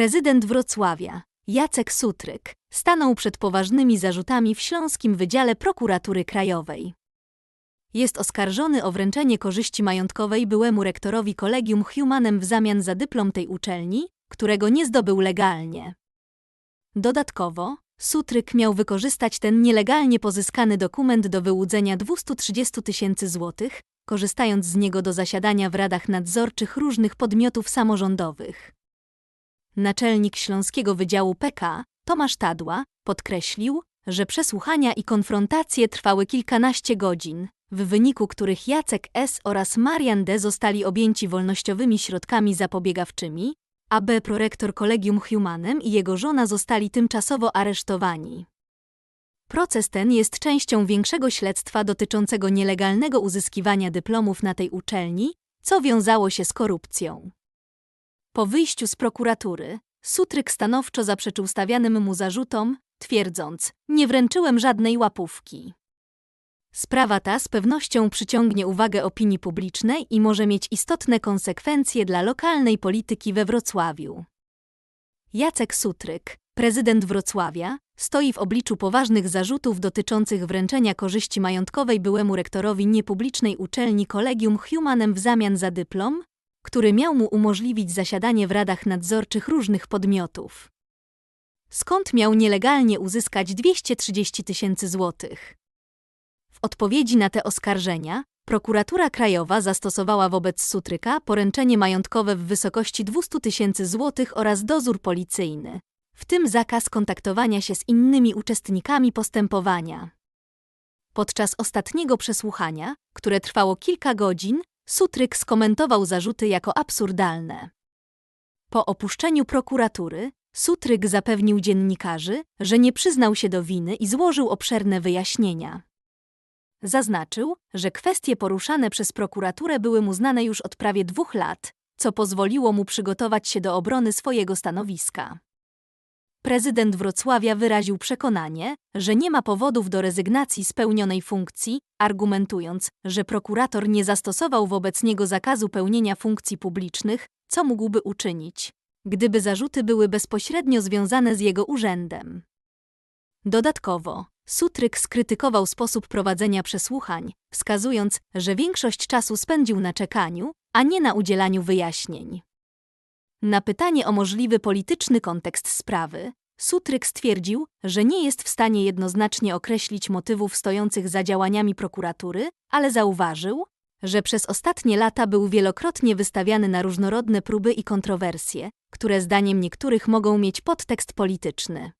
Prezydent Wrocławia, Jacek Sutryk, stanął przed poważnymi zarzutami w Śląskim Wydziale Prokuratury Krajowej. Jest oskarżony o wręczenie korzyści majątkowej byłemu rektorowi Kolegium Humanem w zamian za dyplom tej uczelni, którego nie zdobył legalnie. Dodatkowo, Sutryk miał wykorzystać ten nielegalnie pozyskany dokument do wyłudzenia 230 tysięcy złotych, korzystając z niego do zasiadania w radach nadzorczych różnych podmiotów samorządowych. Naczelnik Śląskiego Wydziału PK, Tomasz Tadła, podkreślił, że przesłuchania i konfrontacje trwały kilkanaście godzin, w wyniku których Jacek S. oraz Marian D. zostali objęci wolnościowymi środkami zapobiegawczymi, a B. prorektor Kolegium Humanem i jego żona zostali tymczasowo aresztowani. Proces ten jest częścią większego śledztwa dotyczącego nielegalnego uzyskiwania dyplomów na tej uczelni, co wiązało się z korupcją. Po wyjściu z prokuratury, Sutryk stanowczo zaprzeczył stawianym mu zarzutom, twierdząc: Nie wręczyłem żadnej łapówki. Sprawa ta z pewnością przyciągnie uwagę opinii publicznej i może mieć istotne konsekwencje dla lokalnej polityki we Wrocławiu. Jacek Sutryk, prezydent Wrocławia, stoi w obliczu poważnych zarzutów dotyczących wręczenia korzyści majątkowej byłemu rektorowi niepublicznej uczelni Kolegium Humanem w zamian za dyplom, który miał mu umożliwić zasiadanie w radach nadzorczych różnych podmiotów. Skąd miał nielegalnie uzyskać 230 tysięcy złotych? W odpowiedzi na te oskarżenia, prokuratura krajowa zastosowała wobec Sutryka poręczenie majątkowe w wysokości 200 tysięcy złotych oraz dozór policyjny, w tym zakaz kontaktowania się z innymi uczestnikami postępowania. Podczas ostatniego przesłuchania, które trwało kilka godzin, Sutryk skomentował zarzuty jako absurdalne. Po opuszczeniu prokuratury, Sutryk zapewnił dziennikarzy, że nie przyznał się do winy i złożył obszerne wyjaśnienia. Zaznaczył, że kwestie poruszane przez prokuraturę były mu znane już od prawie dwóch lat, co pozwoliło mu przygotować się do obrony swojego stanowiska. Prezydent Wrocławia wyraził przekonanie, że nie ma powodów do rezygnacji z pełnionej funkcji, argumentując, że prokurator nie zastosował wobec niego zakazu pełnienia funkcji publicznych, co mógłby uczynić, gdyby zarzuty były bezpośrednio związane z jego urzędem. Dodatkowo, Sutryk skrytykował sposób prowadzenia przesłuchań, wskazując, że większość czasu spędził na czekaniu, a nie na udzielaniu wyjaśnień. Na pytanie o możliwy polityczny kontekst sprawy, Sutryk stwierdził, że nie jest w stanie jednoznacznie określić motywów stojących za działaniami prokuratury, ale zauważył, że przez ostatnie lata był wielokrotnie wystawiany na różnorodne próby i kontrowersje, które zdaniem niektórych mogą mieć podtekst polityczny.